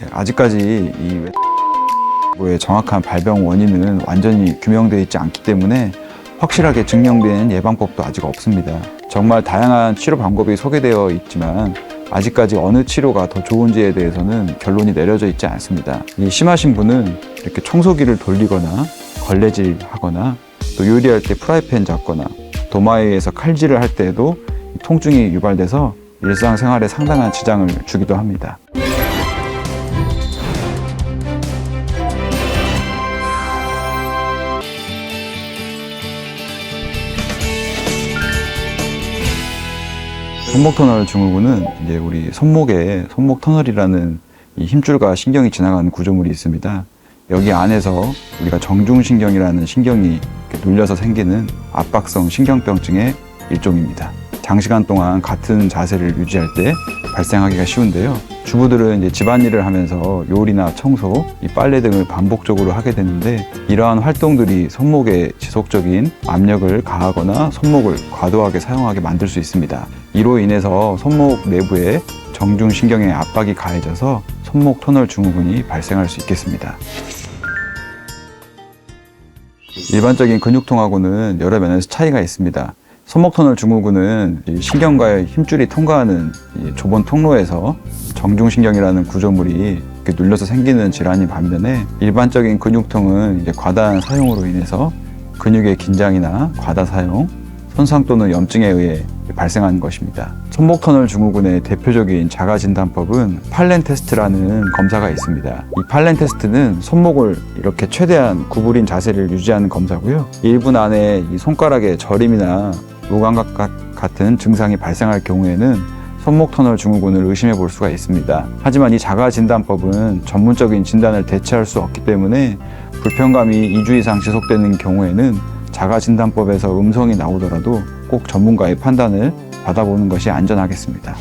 네, 아직까지 이의 정확한 발병 원인은 완전히 규명되어 있지 않기 때문에 확실하게 증명된 예방법도 아직 없습니다. 정말 다양한 치료 방법이 소개되어 있지만 아직까지 어느 치료가 더 좋은지에 대해서는 결론이 내려져 있지 않습니다. 이 심하신 분은 이렇게 청소기를 돌리거나 걸레질 하거나 또 요리할 때 프라이팬 잡거나 도마에 의해서 칼질을 할 때에도 이 통증이 유발돼서 일상생활에 상당한 지장을 주기도 합니다. 손목 터널 증후군은 이제 우리 손목에 손목 터널이라는 이 힘줄과 신경이 지나가는 구조물이 있습니다. 여기 안에서 우리가 정중신경이라는 신경이 눌려서 생기는 압박성 신경병증의 일종입니다. 장시간 동안 같은 자세를 유지할 때 발생하기가 쉬운데요. 주부들은 이제 집안일을 하면서 요리나 청소, 이 빨래 등을 반복적으로 하게 되는데 이러한 활동들이 손목에 지속적인 압력을 가하거나 손목을 과도하게 사용하게 만들 수 있습니다. 이로 인해서 손목 내부에 정중신경의 압박이 가해져서 손목 터널 증후군이 발생할 수 있겠습니다. 일반적인 근육통하고는 여러 면에서 차이가 있습니다. 손목 터널 증후군은 이 신경과의 힘줄이 통과하는 이 좁은 통로에서 정중신경이라는 구조물이 눌려서 생기는 질환이 반면에 일반적인 근육통은 과다한 사용으로 인해서 근육의 긴장이나 과다 사용, 손상 또는 염증에 의해 발생하는 것입니다. 손목 터널 증후군의 대표적인 자가 진단법은 팔렌 테스트라는 검사가 있습니다. 이 팔렌 테스트는 손목을 이렇게 최대한 구부린 자세를 유지하는 검사고요. 1분 안에 이 손가락의 저림이나 무감각 같- 같은 증상이 발생할 경우에는 손목 터널 증후군을 의심해 볼 수가 있습니다. 하지만 이 자가 진단법은 전문적인 진단을 대체할 수 없기 때문에 불편감이 2주 이상 지속되는 경우에는 자가 진단법에서 음성이 나오더라도 꼭 전문가의 판단을 받아보는 것이 안전하겠습니다.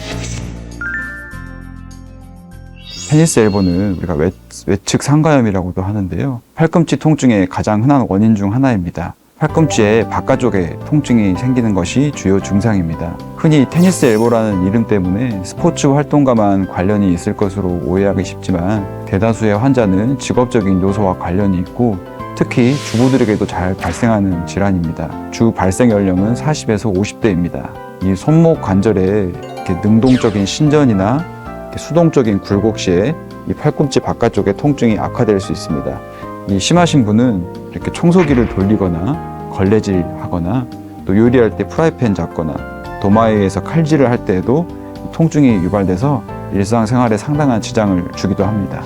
테니스 엘보는 우리가 외, 외측 상가염이라고도 하는데요. 팔꿈치 통증의 가장 흔한 원인 중 하나입니다. 팔꿈치의 바깥쪽에 통증이 생기는 것이 주요 증상입니다. 흔히 테니스 엘보라는 이름 때문에 스포츠 활동과만 관련이 있을 것으로 오해하기 쉽지만 대다수의 환자는 직업적인 요소와 관련이 있고 특히 주부들에게도 잘 발생하는 질환입니다. 주 발생 연령은 40에서 50대입니다. 이 손목 관절에 능동적인 신전이나 수동적인 굴곡 시에 이 팔꿈치 바깥쪽의 통증이 악화될 수 있습니다. 이 심하신 분은 이렇게 청소기를 돌리거나 걸레질 하거나 또 요리할 때 프라이팬 잡거나 도마에 의해서 칼질을 할 때에도 이 통증이 유발돼서 일상생활에 상당한 지장을 주기도 합니다.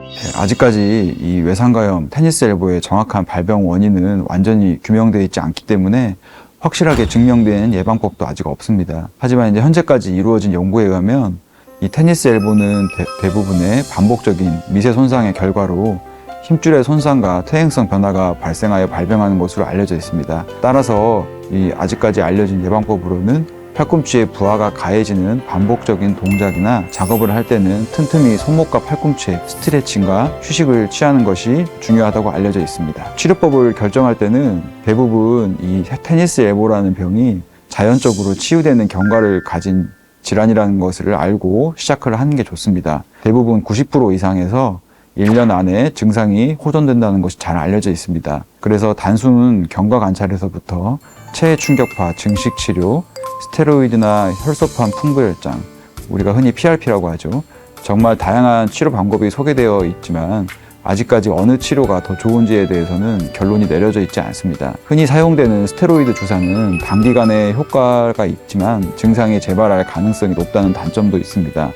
네, 아직까지 이 외상가염 테니스 엘보의 정확한 발병 원인은 완전히 규명되어 있지 않기 때문에 확실하게 증명된 예방법도 아직 없습니다. 하지만 이제 현재까지 이루어진 연구에 의하면 이 테니스 엘보는 대, 부분의 반복적인 미세 손상의 결과로 힘줄의 손상과 퇴행성 변화가 발생하여 발병하는 것으로 알려져 있습니다. 따라서 이 아직까지 알려진 예방법으로는 팔꿈치에 부하가 가해지는 반복적인 동작이나 작업을 할 때는 틈틈이 손목과 팔꿈치에 스트레칭과 휴식을 취하는 것이 중요하다고 알려져 있습니다. 치료법을 결정할 때는 대부분 이 테니스 엘보라는 병이 자연적으로 치유되는 경과를 가진 질환이라는 것을 알고 시작을 하는 게 좋습니다. 대부분 90% 이상에서 1년 안에 증상이 호전된다는 것이 잘 알려져 있습니다. 그래서 단순 경과 관찰에서부터 체해 충격파, 증식 치료, 스테로이드나 혈소판 풍부혈장, 우리가 흔히 PRP라고 하죠. 정말 다양한 치료 방법이 소개되어 있지만 아직까지 어느 치료가 더 좋은지에 대해서는 결론이 내려져 있지 않습니다. 흔히 사용되는 스테로이드 주사는 단기간에 효과가 있지만 증상이 재발할 가능성이 높다는 단점도 있습니다.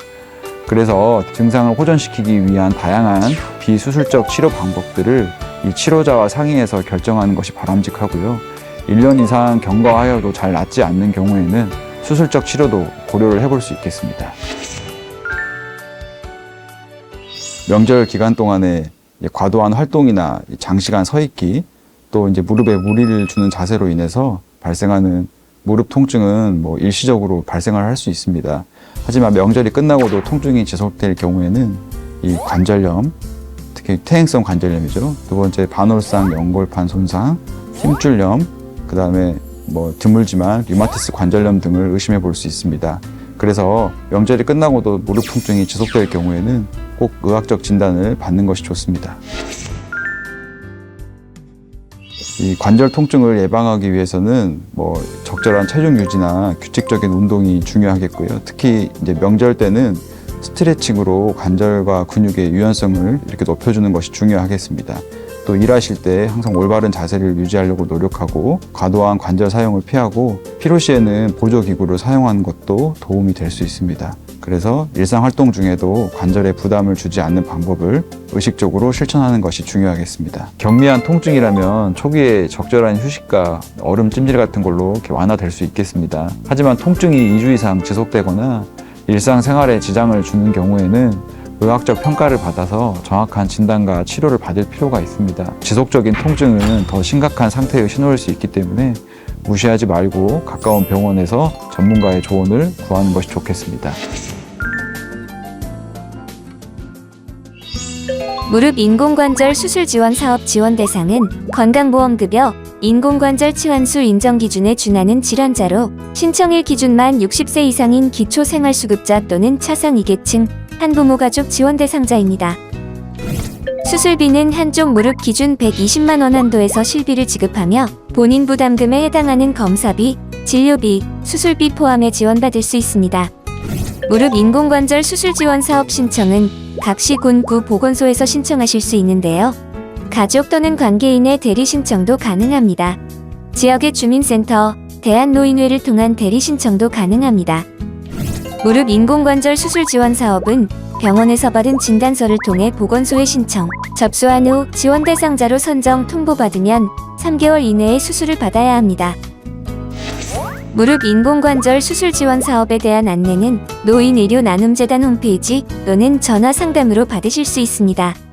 그래서 증상을 호전시키기 위한 다양한 비수술적 치료 방법들을 이 치료자와 상의해서 결정하는 것이 바람직하고요. 1년 이상 경과하여도 잘 낫지 않는 경우에는 수술적 치료도 고려를 해볼 수 있겠습니다. 명절 기간 동안에 과도한 활동이나 장시간 서 있기 또 이제 무릎에 무리를 주는 자세로 인해서 발생하는 무릎 통증은 뭐 일시적으로 발생을 할 수 있습니다. 하지만 명절이 끝나고도 통증이 지속될 경우에는 이 관절염, 특히 퇴행성 관절염이죠. 두 번째 반월상 연골판 손상, 힘줄염, 그 다음에 뭐 드물지만 류마티스 관절염 등을 의심해 볼 수 있습니다. 그래서 명절이 끝나고도 무릎 통증이 지속될 경우에는 꼭 의학적 진단을 받는 것이 좋습니다. 이 관절 통증을 예방하기 위해서는 뭐 적절한 체중 유지나 규칙적인 운동이 중요하겠고요. 특히 이제 명절 때는 스트레칭으로 관절과 근육의 유연성을 이렇게 높여주는 것이 중요하겠습니다. 또 일하실 때 항상 올바른 자세를 유지하려고 노력하고 과도한 관절 사용을 피하고 필요 시에는 보조 기구를 사용하는 것도 도움이 될 수 있습니다. 그래서 일상 활동 중에도 관절에 부담을 주지 않는 방법을 의식적으로 실천하는 것이 중요하겠습니다. 경미한 통증이라면 초기에 적절한 휴식과 얼음 찜질 같은 걸로 이렇게 완화될 수 있겠습니다. 하지만 통증이 2주 이상 지속되거나 일상생활에 지장을 주는 경우에는 의학적 평가를 받아서 정확한 진단과 치료를 받을 필요가 있습니다. 지속적인 통증은 더 심각한 상태의 신호일 수 있기 때문에 무시하지 말고 가까운 병원에서 전문가의 조언을 구하는 것이 좋겠습니다. 무릎 인공관절 수술 지원 사업 지원 대상은 건강보험급여 인공관절 치환술 인정 기준에 준하는 질환자로 신청일 기준 만 60세 이상인 기초생활수급자 또는 차상 2계층 한부모 가족 지원 대상자입니다. 수술비는 한쪽 무릎 기준 120만 원 한도에서 실비를 지급하며 본인 부담금에 해당하는 검사비, 진료비, 수술비 포함해 지원받을 수 있습니다. 무릎 인공관절 수술 지원 사업 신청은 각 시군 구 보건소에서 신청하실 수 있는데요. 가족 또는 관계인의 대리 신청도 가능합니다. 지역의 주민센터, 대한노인회를 통한 대리 신청도 가능합니다. 무릎 인공관절 수술 지원 사업은 병원에서 받은 진단서를 통해 보건소에 신청, 접수한 후 지원 대상자로 선정 통보받으면 3개월 이내에 수술을 받아야 합니다. 무릎 인공관절 수술 지원 사업에 대한 안내는 노인의료 나눔재단 홈페이지 또는 전화 상담으로 받으실 수 있습니다.